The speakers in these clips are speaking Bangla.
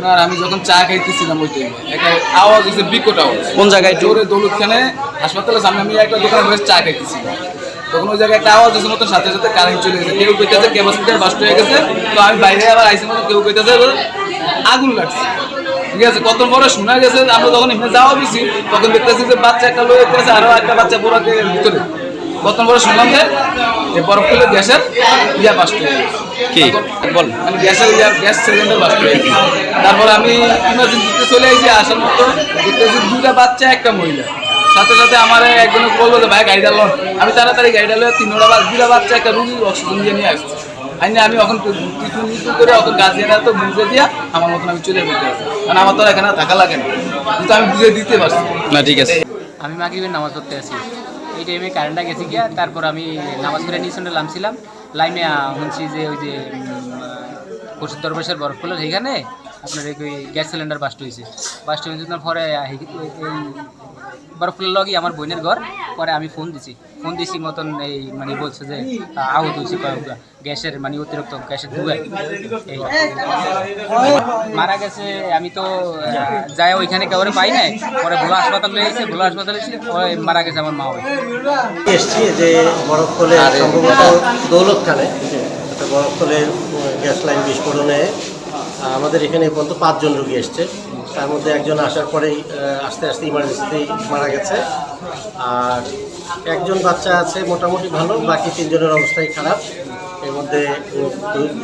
আপনার আমি যখন চা খাইতেছিলাম ওই টাইমে একটা আওয়াজ হয়েছে বিকট আওয়াজ। কোন জায়গায়? জোরে দৌলতখানে হাসপাতালের সামনে আমি একটা দোকানে বসে চা খাইতেছিলাম। তখন ওই জায়গায় একটা আওয়াজ হয়েছে মতো সাথে সাথে কারেন্ট চলে গেছে। কেউ কইতেছে ক্যাপাসিটার বাস্ট হয়ে গেছে তো আমি বাইরে আবার আইসি মতো কেউ কইতেছে আগুন লাগছে। ঠিক আছে কত বড় শোনা গেছে আমরা যখন এখানে যাওয়া দিছি তখন দেখতেছি যে বাচ্চা একটা লোক দেখতেছে আরও একটা বাচ্চা বোরাকে ভিতরে। কত বড় শুনলাম যে এই বরফ তুলে গ্যাসের ইয়া বাস্ট হয়ে গেছে। কি? বল। মানে গ্যাসের ইয়া গ্যাস সিলিন্ডার বাস্ট হয়ে গেছে। তারপর আমি ইমার্জেন্সিতে চলে এসেছি আসার মতো। দেখতেছি দুটা বাচ্চা একটা মহিলা। সাথে সাথে আমার একজন বলব যে ভাই গাড়িটা লন আমি তাড়াতাড়ি গাড়িটা লয়ে তিনটা বা দুটা বাচ্চা একটা রুগী অক্সিজেন দিয়ে নিয়ে আসছি। আইনি আমি এখন কিছু নিচু করে এখন গার্জিয়ানরা তো বুঝে দিয়া আমার মতন আমি চলে যেতে কারণ আমার তো এখানে থাকা লাগে না। কিন্তু আমি বুঝে দিতে পারছি। না ঠিক আছে। আমি মাগরিবের নামাজ পড়তে আসি। এই টাইমে কারেন্টটা গেছে গিয়া তারপর আমি নামাজ পড়ে নিচে লামছিলাম লাইমে আহ, শুনছি যে ওই যে ওষুধ দরবেশের বরফ পড়ল সেইখানে আপনার এই গ্যাস সিলিন্ডার বাস্ট হয়েছে বাস্ট হয়েছে পরে এই- এই- এই বরফ পড়ল লগি আমার বোনের ঘর, পরে আমি ফোন দিছি। ফোন দিছি মতন এই মানে বলছে যে, আহত হয়েছে কয়েকটা গ্যাসের মানে অতিরিক্ত গ্যাসের এই, মারা গেছে, আমি তো যাই ওইখানে কেউ পাই নাই। পরে ভোলা হাসপাতাল এসে, ভোলা হাসপাতালে ওই মারা গেছে আমার মা এসছি যে বরফ ফলে সম্ভবত দৌলতখানে। একটা বরফ ফলে গ্যাস লাইন বিস্ফোরণে আমাদের এখানে পর্যন্ত পাঁচজন রোগী এসছে। তার মধ্যে একজন আসার পরেই আস্তে আস্তে ইমার্জেন্সিতেই মারা গেছে। আর একজন বাচ্চা আছে, মোটামুটি ভালো, বাকি তিনজনের অবস্থাই খারাপ। মধ্যে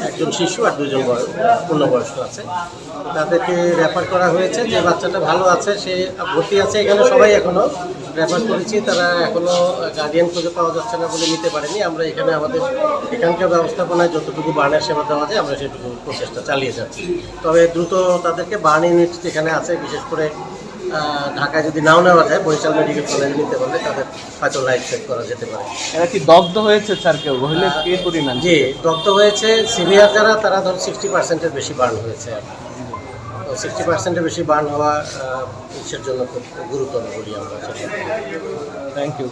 একজন শিশু আর দুজন বয়স পূর্ণবয়স্ক আছে। তাদেরকে রেফার করা হয়েছে যে বাচ্চাটা ভালো আছে, সে ভর্তি আছে এখানে সবাই এখনও। রেফার করেছি, তারা এখনও গার্ডিয়ান খুঁজে পাওয়া যাচ্ছে না বলে নিতে পারেনি। আমরা এখানে আমাদের এখানকার ব্যবস্থাপনায় যতটুকু বার্নের সেবা দেওয়া যায়, আমরা সেটুকু প্রচেষ্টা চালিয়ে যাচ্ছি। তবে দ্রুত তাদেরকে বার্ন ইউনিট যেখানে আছে, বিশেষ করে ঢাকায় যদি নাও নেওয়া যায় বরিশাল মেডিকেল কলেজ নিতে পারলে তাদের হয়তো লাইফ সেভ করা যেতে পারে। এরা কি দগ্ধ হয়েছে স্যার কেউ? হইলে কি পরিমাণ জি দগ্ধ হয়েছে। সিভিয়ার যারা তারা ধর সিক্সটি পার্সেন্টের বেশি বার্ন হয়েছে। সিক্সটি পার্সেন্টের বেশি বার্ন হওয়া জন্য খুব গুরুতর করি আমরা থ্যাংক ইউ